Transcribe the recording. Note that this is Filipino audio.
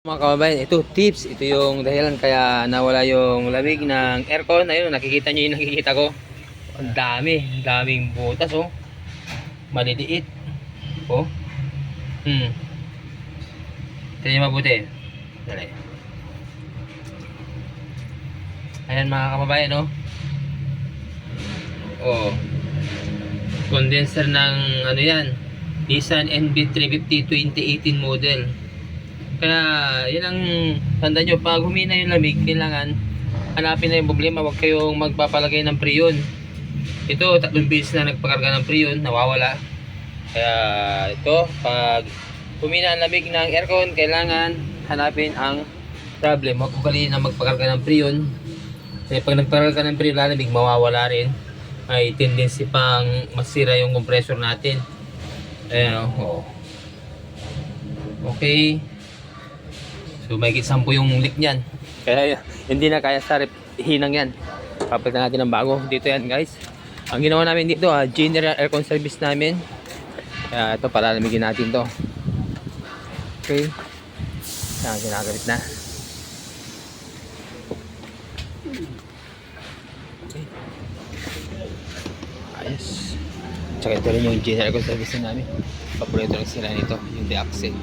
Mga kababayan, ito tips. Ito yung dahilan kaya nawala yung lamig ng aircon. Ayun, nakikita nyo yung nakikita ko. Ang dami. Daming butas, oh. Maliliit. Oh. Hmm. Tignan nyo mabuti. Dali. Ayan mga kababayan, oh. Oh. Condenser ng ano yan. Nissan NB350 2018 model. Kaya, yun ang tanda nyo, pag humina yung lamig, kailangan hanapin na yung problema, huwag kayong magpapalagay ng preyon. Ito, tatlong beses na nagpakarga ng preyon, nawawala. Kaya, ito, pag humina ang lamig ng aircon, kailangan hanapin ang problem. Huwag ugaliin na magpakarga ng preyon. Kasi pag nagpakarga ng preyon, lalamig, mawawala rin. May tendency pang masira yung compressor natin. Ayan, oh. Okay. So may sampu yung leak niyan. Kaya hindi na kaya sa rep hinang yan. Papalitan natin ng bago. Dito yan guys. Ang ginawa namin dito, ah, general aircon service namin. Kaya ito, palalamigin natin to. Okay. Yan, ginagalit na. Ayos. Tsaka ito rin yung general aircon service na namin. Paborito lang sila nito, yung Deaxel.